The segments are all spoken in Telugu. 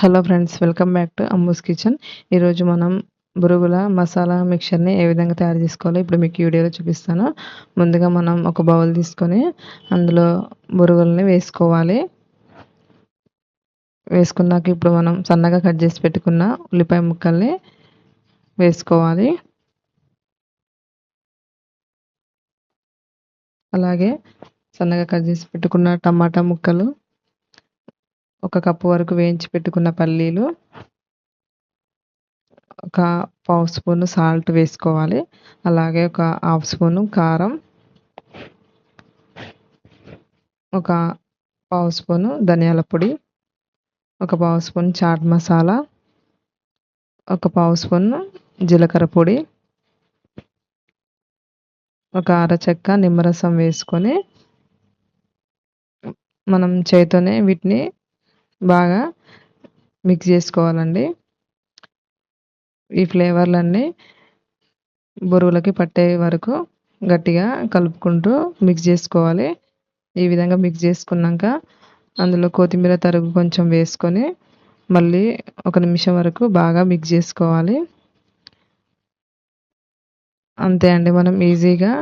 Hello friends welcome back to Ammu's kitchen ఈరోజు మనం బురుగుల మసాలా మిక్చర్ని ఏ విధంగా తయారు చేసుకోవాలో ఇప్పుడు మీకు వీడియోలో చూపిస్తాను. ముందుగా మనం ఒక బౌల్ తీసుకొని అందులో బురుగుల్ని వేసుకోవాలి. వేసుకున్నాక ఇప్పుడు మనం సన్నగా కట్ చేసి పెట్టుకున్న ఉల్లిపాయ ముక్కల్ని వేసుకోవాలి. అలాగే సన్నగా కట్ చేసి పెట్టుకున్న టమాటా ముక్కలు ఒక కప్పు వరకు వేయించి పెట్టుకున్న పల్లీలు ఒక పావు స్పూను సాల్ట్ వేసుకోవాలి. అలాగే ఒక హాఫ్ స్పూను కారం ఒక పావు స్పూను ధనియాల పొడి ఒక పావు స్పూన్ చాట్ మసాలా ఒక పావు స్పూన్ జీలకర్ర పొడి ఒక అరచెక్క నిమ్మరసం వేసుకొని మనం చేతితోనే వీటిని బాగా మిక్స్ చేసుకోవాలండి. ఈ ఫ్లేవర్లన్నీ బొరుగులకి పట్టే వరకు గట్టిగా కలుపుకుంటూ మిక్స్ చేసుకోవాలి. ఈ విధంగా మిక్స్ చేసుకున్నాక అందులో కొత్తిమీర తరుగు కొంచెం వేసుకొని మళ్ళీ ఒక నిమిషం వరకు బాగా మిక్స్ చేసుకోవాలి. అంతే అండి మనం ఈజీగా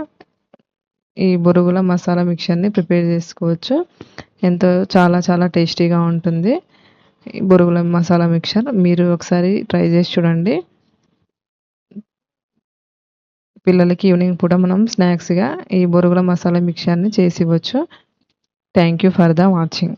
ఈ బొరుగుల మసాలా మిక్చర్ని ప్రిపేర్ చేసుకోవచ్చు. ఎంతో చాలా చాలా టేస్టీగా ఉంటుంది ఈ బొరుగుల మసాలా మిక్చర్. మీరు ఒకసారి ట్రై చేసి చూడండి. పిల్లలకి ఈవినింగ్ పూట మనం స్నాక్స్గా ఈ బొరుగుల మసాలా మిక్చర్ని చేసి ఇవ్వచ్చు. Thank you for the watching.